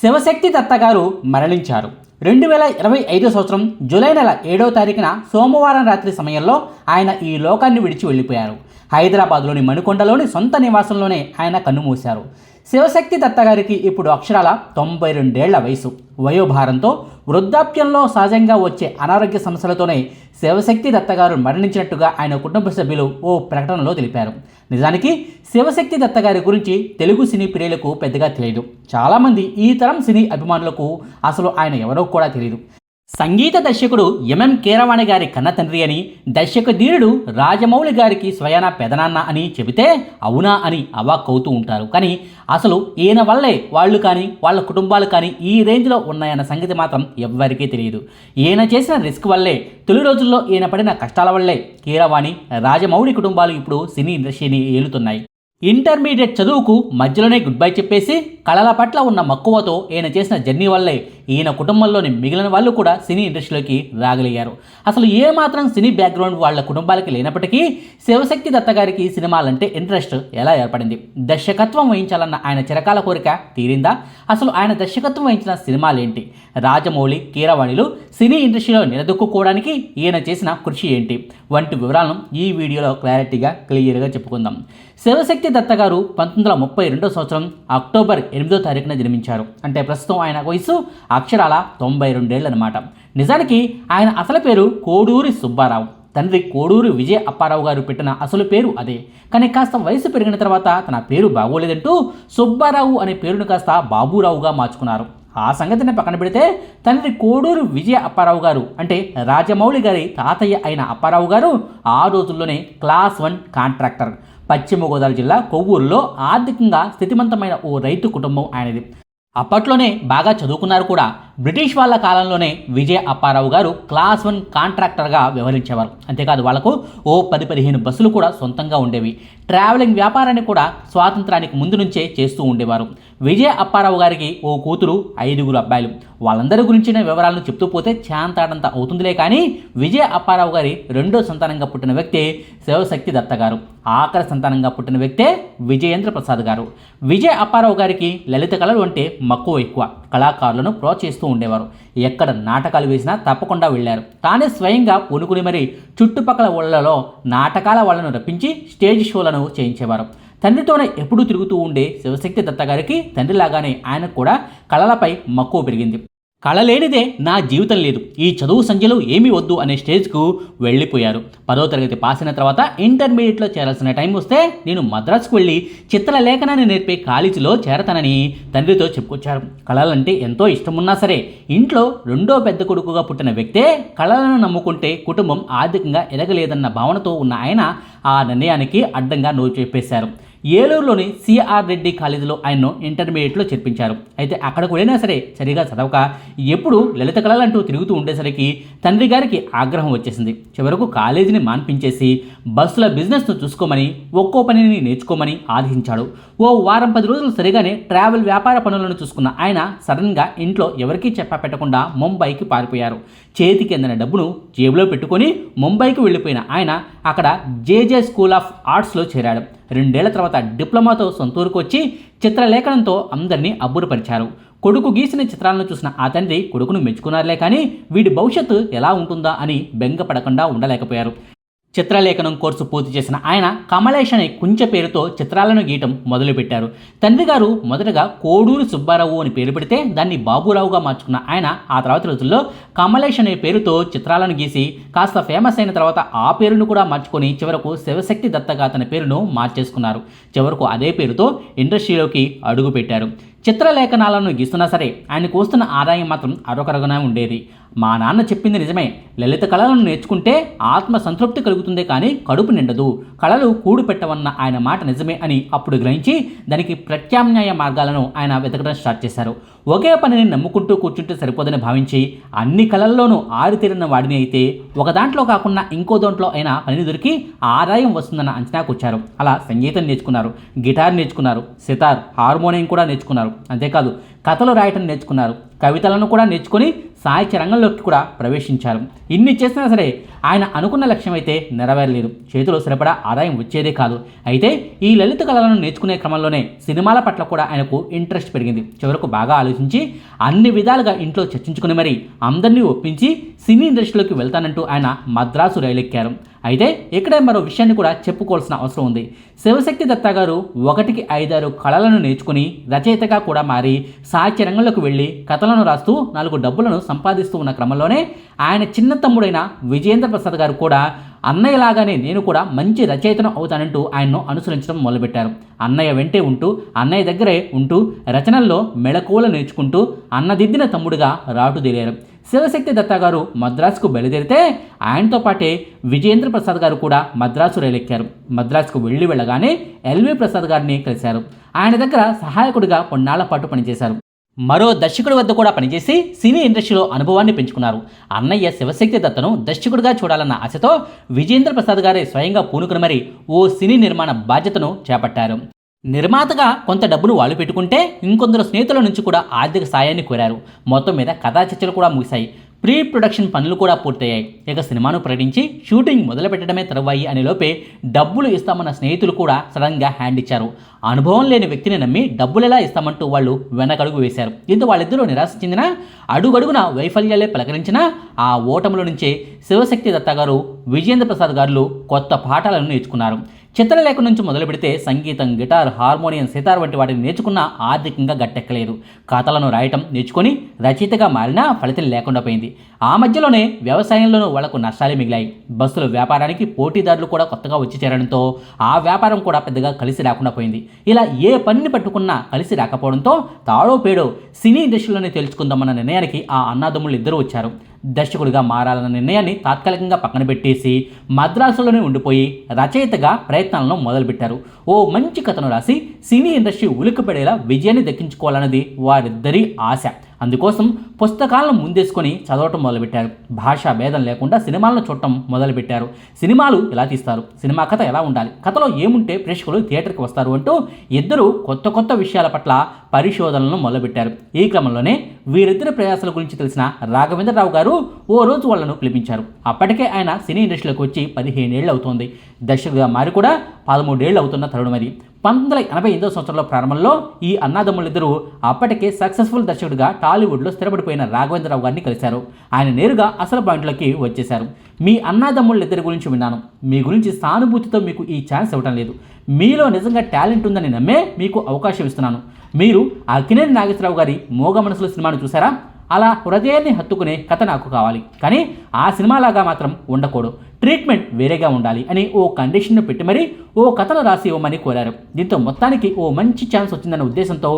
శివశక్తి దత్త గారు మరణించారు. రెండు వేల ఇరవై ఐదో సంవత్సరం జూలై నెల ఏడో తారీఖున సోమవారం రాత్రి సమయంలో ఆయన ఈ లోకాన్ని విడిచి వెళ్ళిపోయారు. హైదరాబాద్లోని మణికొండలోని సొంత నివాసంలోనే ఆయన కన్నుమూశారు శివశక్తి దత్త గారికి ఇప్పుడు అక్షరాల తొంభై రెండేళ్ళ వయసు. వయోభారంతో వృద్ధాప్యంలో సహజంగా వచ్చే అనారోగ్య సమస్యలతోనే శివశక్తి దత్త గారు మరణించినట్టుగా ఆయన కుటుంబ సభ్యులు ఓ ప్రకటనలో తెలిపారు. నిజానికి శివశక్తి దత్త గారి గురించి తెలుగు సినీ ప్రియులకు పెద్దగా తెలియదు. చాలామంది ఈ తరం సినీ అభిమానులకు అసలు ఆయన ఎవరో కూడా తెలియదు సంగీత దర్శకుడు ఎంఎం కీరవాణి గారి కన్న తండ్రి అని దర్శక ధీరుడు రాజమౌళి గారికి స్వయాన పెదనాన్న అని చెబితే అవునా అని అవాక్కవుతూ ఉంటారు. కానీ అసలు ఈయన వల్లే వాళ్ళు కానీ వాళ్ళ కుటుంబాలు కానీ ఈ రేంజ్లో ఉన్నాయన్న సంగతి మాత్రం ఎవ్వరికీ తెలియదు. ఈయన చేసిన రిస్క్ వల్లే తొలి రోజుల్లో ఈయన పడిన కష్టాల వల్లే కీరవాణి రాజమౌళి కుటుంబాలు ఇప్పుడు సినీ ఇండస్ట్రీని ఏలుతున్నాయి. ఇంటర్మీడియట్ చదువుకు మధ్యలోనే గుడ్ బై చెప్పేసి కళల పట్ల ఉన్న మక్కువతో ఈయన చేసిన జర్నీ వల్లే ఈయన కుటుంబంలోని మిగిలిన వాళ్ళు కూడా సినీ ఇండస్ట్రీలోకి రాగలిగారు. అసలు ఏ మాత్రం సినీ బ్యాక్గ్రౌండ్ వాళ్ళ కుటుంబాలకి లేనప్పటికీ శివశక్తి దత్త గారికి సినిమాలంటే ఇంట్రెస్ట్ ఎలా ఏర్పడింది? దర్శకత్వం వహించాలన్న ఆయన చిరకాల కోరిక తీరిందా? అసలు ఆయన దర్శకత్వం వహించిన సినిమాలేంటి? రాజమౌళి కీరవాణిలు సినీ ఇండస్ట్రీలో నిలదొక్కుకోవడానికి ఈయన చేసిన కృషి ఏంటి? వంటి వివరాలను ఈ వీడియోలో క్లారిటీగా క్లియర్గా చెప్పుకుందాం. శివశక్తి దత్త గారు పంతొమ్మిది వందల ముప్పై రెండో సంవత్సరం అక్టోబర్ ఎనిమిదో తారీఖున జన్మించారు. అంటే ప్రస్తుతం ఆయన వయసు అక్షరాల తొంభై రెండేళ్ళు అనమాట నిజానికి ఆయన అసలు పేరు కోడూరి సుబ్బారావు. తండ్రి కోడూరి విజయ అప్పారావు గారు పెట్టిన అసలు పేరు అదే. కానీ కాస్త వయసు పెరిగిన తర్వాత తన పేరు బాగోలేదంటూ సుబ్బారావు అనే పేరును కాస్త బాబురావుగా మార్చుకున్నారు. ఆ సంగతిని పక్కన పెడితే తండ్రి కోడూరు విజయ అప్పారావు గారు అంటే రాజమౌళి గారి తాతయ్య అయిన అప్పారావు గారు ఆ రోజుల్లోనే క్లాస్ వన్ కాంట్రాక్టర్. పశ్చిమ గోదావరి జిల్లా కొవ్వూరులో ఆర్థికంగా స్థితిమంతమైన ఓ రైతు కుటుంబం ఆయనది. అప్పట్లోనే బాగా చదువుకున్నారు కూడా. బ్రిటిష్ వాళ్ళ కాలంలోనే విజయ అప్పారావు గారు క్లాస్ వన్ కాంట్రాక్టర్గా వ్యవహరించేవారు. అంతేకాదు వాళ్ళకు ఓ పది పదిహేను బస్సులు కూడా సొంతంగా ఉండేవి. ట్రావెలింగ్ వ్యాపారాన్ని కూడా స్వాతంత్రానికి ముందు నుంచే చేస్తూ ఉండేవారు. విజయ అప్పారావు గారికి ఓ కూతురు ఐదుగురు అబ్బాయిలు. వాళ్ళందరి గురించిన వివరాలను చెప్తూ పోతే చాంతాడంత అవుతుందిలే కానీ విజయ అప్పారావు గారి రెండో సంతానంగా పుట్టిన వ్యక్తే శివశక్తి దత్త గారు. ఆఖరి సంతానంగా పుట్టిన వ్యక్తే విజయేంద్ర ప్రసాద్ గారు. విజయ అప్పారావు గారికి లలిత కళలు అంటే మక్కువ ఎక్కువ. కళాకారులను ప్రోత్సహిస్తూ ఉండేవారు. ఎక్కడ నాటకాలు వేసినా తప్పకుండా వెళ్ళారు. తానే స్వయంగా పూనుకుని మరి చుట్టుపక్కల ఊళ్ళలో నాటకాల వాళ్ళను రప్పించి స్టేజ్ షోలను చేయించేవారు. తండ్రితోనే ఎప్పుడూ తిరుగుతూ ఉండే శివశక్తి దత్త గారికి తండ్రిలాగానే ఆయనకు కూడా కళలపై మక్కువ పెరిగింది. కళ లేనిదే నా జీవితం లేదు. ఈ చదువు సంఖ్యలో ఏమీ వద్దు అనే స్టేజ్కు వెళ్ళిపోయారు. పదో తరగతి పాస్ అయిన తర్వాత ఇంటర్మీడియట్లో చేరాల్సిన టైం వస్తే నేను మద్రాసుకు వెళ్ళి చిత్రలేఖనాన్ని నేర్పే కాలేజీలో చేరతానని తండ్రితో చెప్పుకొచ్చారు. కళలంటే ఎంతో ఇష్టమున్నా సరే ఇంట్లో రెండో పెద్ద కొడుకుగా పుట్టిన వ్యక్తే కళలను నమ్ముకుంటే కుటుంబం ఆర్థికంగా ఎదగలేదన్న భావనతో ఉన్న ఆయన ఆ నిర్ణయానికి అడ్డంగా నోరు చెప్పేశారు. ఏలూరులోని సిఆర్ రెడ్డి కాలేజీలో ఆయన్ను ఇంటర్మీడియట్లో చేర్పించారు. అయితే అక్కడికి వెళ్ళినా సరే సరిగా చదవక ఎప్పుడు లలిత కళలంటూ తిరుగుతూ ఉండేసరికి తండ్రి గారికి ఆగ్రహం వచ్చేసింది. చివరకు కాలేజీని మాన్పించేసి బస్సుల బిజినెస్ను చూసుకోమని ఒక్కో పనిని నేర్చుకోమని ఆదేశించాడు. ఓ వారం పది రోజులు సరిగానే ట్రావెల్ వ్యాపార పనులను చూసుకున్న ఆయన సడన్గా ఇంట్లో ఎవరికీ చెప్ప పెట్టకుండా ముంబైకి పారిపోయారు. చేతికి అందిన డబ్బును జేబులో పెట్టుకొని ముంబైకి వెళ్ళిపోయిన ఆయన అక్కడ జేజే స్కూల్ ఆఫ్ ఆర్ట్స్లో చేరాడు. రెండేళ్ళ తర్వాత డిప్లొమాతో సొంతూరుకు వచ్చి చిత్రలేఖనంతో అందరినీ అబ్బురపరిచారు. కొడుకు గీసిన చిత్రాలను చూసిన ఆ తండ్రి కొడుకును మెచ్చుకున్నారులే కానీ వీడి భవిష్యత్తు ఎలా ఉంటుందా అని బెంగపడకుండా ఉండలేకపోయారు. చిత్రలేఖనం కోర్సు పూర్తి చేసిన ఆయన కమలేష్ అనే కుంచె పేరుతో చిత్రాలను గీయటం మొదలుపెట్టారు. తండ్రి గారు మొదటగా కోడూరు సుబ్బారావు అని పేరు పెడితే దాన్ని బాబురావుగా మార్చుకున్న ఆయన ఆ తర్వాత రోజుల్లో కమలేష్ అనే పేరుతో చిత్రాలను గీసి కాస్త ఫేమస్ అయిన తర్వాత ఆ పేరును కూడా మార్చుకొని చివరకు శివశక్తి దత్తగా తన పేరును మార్చేసుకున్నారు. చివరకు అదే పేరుతో ఇండస్ట్రీలోకి అడుగుపెట్టారు. చిత్రలేఖనాలను గీస్తున్నా సరే ఆయనకు వస్తున్న ఆదాయం మాత్రం అరొకరగనే ఉండేది. మా నాన్న చెప్పింది నిజమే. లలిత కళలను నేర్చుకుంటే ఆత్మ సంతృప్తి కలుగుతుంది కానీ కడుపు నిండదు. కళలు కూడు పెట్టవన్న ఆయన మాట నిజమే అని అప్పుడు గ్రహించి దానికి ప్రత్యామ్నాయ మార్గాలను ఆయన వెతకడం స్టార్ట్ చేశారు. ఒకే పనిని నమ్ముకుంటూ కూర్చుంటే సరిపోదని భావించి అన్ని కళల్లోనూ ఆరితేరిన వాడిని అయితే ఒక దాంట్లో కాకుండా ఇంకో దాంట్లో అయినా పని దొరికి ఆదాయం వస్తుందన్న అంచనాకు వచ్చారు అలా సంగీతం నేర్చుకున్నారు గిటార్ నేర్చుకున్నారు సితార్ హార్మోనియం కూడా నేర్చుకున్నారు. అంతేకాదు కథలు రాయటం నేర్చుకున్నారు. కవితలను కూడా నేర్చుకొని సాహిత్య రంగంలోకి కూడా ప్రవేశించారు. ఇన్ని చేసినా సరే ఆయన అనుకున్న లక్ష్యం అయితే నెరవేరలేదు. చేతిలో సరిపడా ఆదాయం వచ్చేదే కాదు. అయితే ఈ లలిత కళలను నేర్చుకునే క్రమంలోనే సినిమాల పట్ల కూడా ఆయనకు ఇంట్రెస్ట్ పెరిగింది. చివరకు బాగా ఆలోచించి అన్ని విధాలుగా ఇంట్లో చర్చించుకుని మరి అందరినీ ఒప్పించి సినీ ఇండస్ట్రీలోకి వెళ్తానంటూ ఆయన మద్రాసు రైలెక్కారు. అయితే ఇక్కడే మరో విషయాన్ని కూడా చెప్పుకోవాల్సిన అవసరం ఉంది. శివశక్తి దత్తా గారు ఒకటికి ఐదారు కళలను నేర్చుకుని రచయితగా కూడా మారి సాహిత్య రంగంలోకి వెళ్ళి కథలను రాస్తూ నాలుగు డబ్బులను సంపాదిస్తూ ఉన్న క్రమంలోనే ఆయన చిన్న తమ్ముడైన విజయేంద్ర ప్రసాద్ గారు కూడా అన్నయ్యలాగానే నేను కూడా మంచి రచయితను అవుతానంటూ ఆయన్ను అనుసరించడం మొదలుపెట్టారు. అన్నయ్య వెంటే ఉంటూ అన్నయ్య దగ్గరే ఉంటూ రచనల్లో మెళకువలు నేర్చుకుంటూ అన్నదిద్దిన తమ్ముడుగా రాటుదేరారు శివశక్తి దత్తా గారు మద్రాసుకు బయలుదేరితే ఆయనతో పాటే విజేంద్ర ప్రసాద్ గారు కూడా మద్రాసు రైలెక్కారు మద్రాసుకు వెళ్ళి వెళ్ళగానే ఎల్వి ప్రసాద్ గారిని కలిశారు. ఆయన దగ్గర సహాయకుడిగా కొన్నాళ్ళ పాటు పనిచేశారు. మరో దర్శకుడి వద్ద కూడా పనిచేసి సినీ ఇండస్ట్రీలో అనుభవాన్ని పెంచుకున్నారు. అన్నయ్య శివశక్తి దత్తను దర్శకుడిగా చూడాలన్న ఆశతో విజేంద్ర ప్రసాద్ గారే స్వయంగా పూనుకుని మరి ఓ సినీ నిర్మాణ బాధ్యతను చేపట్టారు. నిర్మాతగా కొంత డబ్బును వాళ్ళు పెట్టుకుంటే ఇంకొందరు స్నేహితుల నుంచి కూడా ఆర్థిక సాయాన్ని కోరారు. మొత్తం మీద కథా చర్చలు కూడా ముగిశాయి. ప్రీ ప్రొడక్షన్ పనులు కూడా పూర్తయ్యాయి. ఇక సినిమాను ప్రకటించి షూటింగ్ మొదలుపెట్టడమే తరువాయి అనే లోపే డబ్బులు ఇస్తామన్న స్నేహితులు కూడా సడన్గా హ్యాండ్ ఇచ్చారు. అనుభవం లేని వ్యక్తిని నమ్మి డబ్బులు ఎలా ఇస్తామంటూ వాళ్ళు వెనకడుగు వేశారు. దీంతో వాళ్ళిద్దరూ నిరాశ చెందిన అడుగడుగున వైఫల్యాలే పలకరించిన ఆ ఓటముల నుంచే శివశక్తి దత్త గారు విజేంద్ర ప్రసాద్ గారు కొత్త పాఠాలను నేర్చుకున్నారు. చిత్రలేఖ నుంచి మొదలు పెడితే సంగీతం గిటార్ హార్మోనియం సితార్ వంటి వాటిని నేర్చుకున్నా ఆర్థికంగా గట్టెక్కలేదు. కథలను రాయటం నేర్చుకొని రచయితగా మారినా ఫలితం లేకుండా పోయింది. ఆ మధ్యలోనే వ్యవసాయంలోనూ వాళ్ళకు నష్టాలే మిగిలాయి. బస్సుల వ్యాపారానికి పోటీదారులు కూడా కొత్తగా వచ్చి చేరడంతో ఆ వ్యాపారం కూడా పెద్దగా కలిసి రాకుండా పోయింది. ఇలా ఏ పనిని పట్టుకున్నా కలిసి రాకపోవడంతో తాడో పేడో సినీ ఇండస్ట్రీలోనే తెలుసుకుందామన్న నిర్ణయానికి ఆ అన్నాదమ్ములు ఇద్దరు వచ్చారు. దర్శకుడిగా మారాలన్న నిర్ణయాన్ని తాత్కాలికంగా పక్కన పెట్టేసి మద్రాసులోనే ఉండిపోయి రచయితగా ప్రయత్నాలను మొదలుపెట్టారు. ఓ మంచి కథను రాసి సినీ ఇండస్ట్రీ ఉలిక్కిపడేలా విజయాన్ని దక్కించుకోవాలన్నది వారిద్దరి ఆశ. అందుకోసం పుస్తకాలను ముందేసుకొని చదవటం మొదలుపెట్టారు. భాషా భేదం లేకుండా సినిమాలను చూడటం మొదలుపెట్టారు. సినిమాలు ఎలా తీస్తారు? సినిమా కథ ఎలా ఉండాలి? కథలో ఏముంటే ప్రేక్షకులు థియేటర్కి వస్తారు అంటూ ఇద్దరు కొత్త కొత్త విషయాల పట్ల పరిశోధనలను మొదలుపెట్టారు. ఈ క్రమంలోనే వీరిద్దరి ప్రయాసాల గురించి తెలిసిన రాఘవేంద్రరావు గారు ఓ రోజు వాళ్ళను పిలిపించారు. అప్పటికే ఆయన సినీ ఇండస్ట్రీలోకి వచ్చి పదిహేనేళ్ళు అవుతోంది దర్శకుగా మారి కూడా పదమూడేళ్ళు అవుతున్న తరుణం అది. పంతొమ్మిది వందల ఎనభై ఎనిమిదో సంవత్సరంలో ప్రారంభంలో ఈ అన్నాదమ్ములిద్దరూ అప్పటికే సక్సెస్ఫుల్ దర్శకుడిగా టాలీవుడ్లో స్థిరపడిపోయిన రాఘవేంద్రరావు గారిని కలిశారు. ఆయన నేరుగా అసలు పాయింట్లోకి వచ్చేశారు. మీ అన్నాదమ్ముళ్ళిద్దరి గురించి విన్నాను. మీ గురించి సానుభూతితో మీకు ఈ ఛాన్స్ ఇవ్వటం లేదు. మీలో నిజంగా టాలెంట్ ఉందని నమ్మే మీకు అవకాశం ఇస్తున్నాను. మీరు అక్కినేని నాగేశ్వరరావు గారి మోగ మనసులో సినిమాను చూసారా అలా హృదయాన్ని హత్తుకునే కథ నాకు కావాలి. కానీ ఆ సినిమాలాగా మాత్రం ఉండకూడదు. ట్రీట్మెంట్ వేరేగా ఉండాలి అని ఓ కండిషన్ను పెట్టి మరీ ఓ కథను రాసి ఇవ్వమని కోరారు. దీంతో మొత్తానికి ఓ మంచి ఛాన్స్ వచ్చిందన్న ఉద్దేశంతో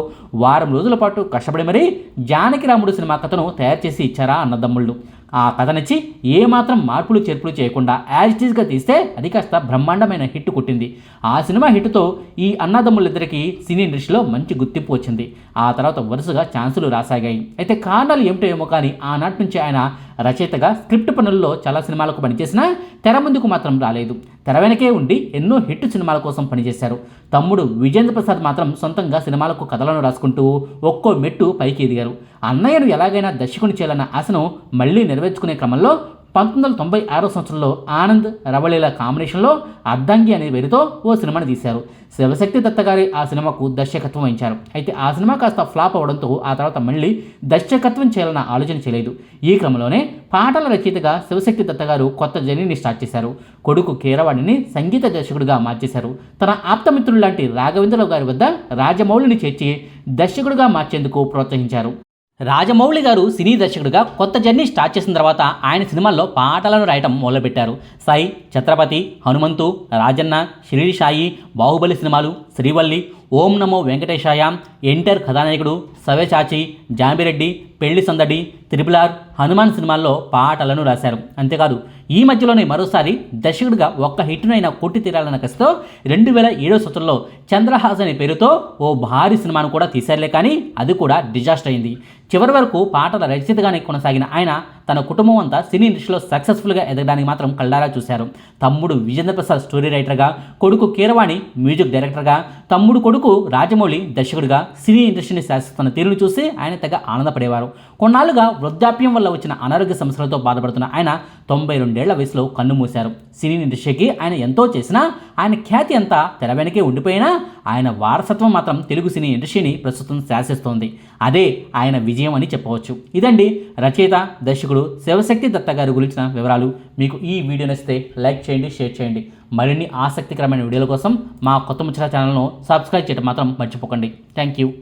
వారం రోజుల పాటు కష్టపడి మరీ జానకి రాముడు సినిమా కథను తయారు చేసి ఇచ్చారా అన్నదమ్ముళ్ళు. ఆ కథ నచ్చి ఏమాత్రం మార్పులు చేర్పులు చేయకుండా యాజ్ యాజిటీస్గా తీస్తే అది కాస్త బ్రహ్మాండమైన హిట్ కొట్టింది. ఆ సినిమా హిట్తో ఈ అన్నదమ్ములిద్దరికీ సినీ ఇండస్ట్రీలో మంచి గుర్తింపు వచ్చింది. ఆ తర్వాత వరుసగా ఛాన్సులు రాసాగాయి. అయితే కారణాలు ఏమిటో ఏమో కానీ ఆనాటి నుంచి ఆయన రచయితగా స్క్రిప్ట్ పనుల్లో చాలా సినిమాలకు పనిచేసినా తెర ముందుకు మాత్రం రాలేదు. తెర వెనకే ఉండి ఎన్నో హిట్ సినిమాల కోసం పనిచేశారు. తమ్ముడు విజేంద్ర ప్రసాద్ మాత్రం సొంతంగా సినిమాలకు కథలను రాసుకుంటూ ఒక్కో మెట్టు పైకి ఎదిగారు అన్నయ్యను ఎలాగైనా దర్శకుని చేయాలన్న ఆశను మళ్ళీ నెరవేర్చుకునే క్రమంలో పంతొమ్మిది వందల తొంభై ఆరో సంవత్సరంలో ఆనంద్ రవళీల కాంబినేషన్లో అద్దంగి అనే పేరుతో ఓ సినిమాని తీశారు. శివశక్తి దత్త గారి ఆ సినిమాకు దర్శకత్వం వహించారు. అయితే ఆ సినిమా కాస్త ఫ్లాప్ అవడంతో ఆ తర్వాత మళ్ళీ దర్శకత్వం చేయాలన్న ఆలోచన చేయలేదు. ఈ క్రమంలోనే పాటల రచయితగా శివశక్తి దత్త గారు కొత్త జర్నీని స్టార్ట్ చేశారు. కొడుకు కీరవాణిని సంగీత దర్శకుడిగా మార్చేశారు. తన ఆప్తమిత్రుడు లాంటి రాఘవేంద్రరావు గారి వద్ద రాజమౌళిని చేర్చి దర్శకుడిగా మార్చేందుకు ప్రోత్సహించారు. రాజమౌళి గారు సినీ దర్శకుడిగా కొత్త జర్నీ స్టార్ట్ చేసిన తర్వాత ఆయన సినిమాల్లో పాటలను రాయటం మొదలుపెట్టారు. సాయి ఛత్రపతి హనుమంతు రాజన్న షిరిడి సాయి బాహుబలి సినిమాలు శ్రీవల్లి ఓం నమో వెంకటేశాయ ఎన్టీఆర్ కథానాయకుడు సవ్యచాచి జాంబిరెడ్డి పెళ్ళి సందడి త్రిపులార్ హనుమాన్ సినిమాల్లో పాటలను రాశారు. అంతేకాదు ఈ మధ్యలోనే మరోసారి దర్శకుడిగా ఒక్క హిట్నైనా కొట్టి తీరాలన్న కసితో రెండు వేల ఏడో సంవత్సరంలో చంద్రహాస్ అనే పేరుతో ఓ భారీ సినిమాను కూడా తీశారులే కానీ అది కూడా డిజాస్టర్ అయింది. చివరి వరకు పాటల రచయితగానే కొనసాగిన ఆయన తన కుటుంబం అంతా సినీ ఇండస్ట్రీలో సక్సెస్ఫుల్గా ఎదగడానికి మాత్రం కళ్ళారా చూశారు. తమ్ముడు విజేంద్ర ప్రసాద్ స్టోరీ రైటర్గా కొడుకు కీరవాణి మ్యూజిక్ డైరెక్టర్గా తమ్ముడు కొడుకు రాజమౌళి దర్శకుడిగా సినీ ఇండస్ట్రీని శాసిస్తున్న తీరును చూసి ఆయన తెగ ఆనందపడేవారు. కొన్నాళ్ళుగా వృద్ధాప్యం వల్ల వచ్చిన అనారోగ్య సమస్యలతో బాధపడుతున్న ఆయన తొంభై రెండేళ్ళ వయసులో కన్ను మూశారు. సినీ ఇండస్ట్రీకి ఆయన ఎంతో చేసినా ఆయన ఖ్యాతి అంతా తెర వెనకే ఉండిపోయినా ఆయన వారసత్వం మాత్రం తెలుగు సినీ ఇండస్ట్రీని ప్రస్తుతం శాసిస్తోంది. అదే ఆయన విజయ విజయం అని చెప్పవచ్చు. ఇదండి రచయిత దర్శకుడు శివశక్తి దత్త గారి గురించిన వివరాలు. మీకు ఈ వీడియో నచ్చితే లైక్ చేయండి షేర్ చేయండి. మరిన్ని ఆసక్తికరమైన వీడియోల కోసం మా కొత్త ముచ్చట ఛానల్ను సబ్స్క్రైబ్ చేయడం మాత్రం మర్చిపోకండి. Thank you.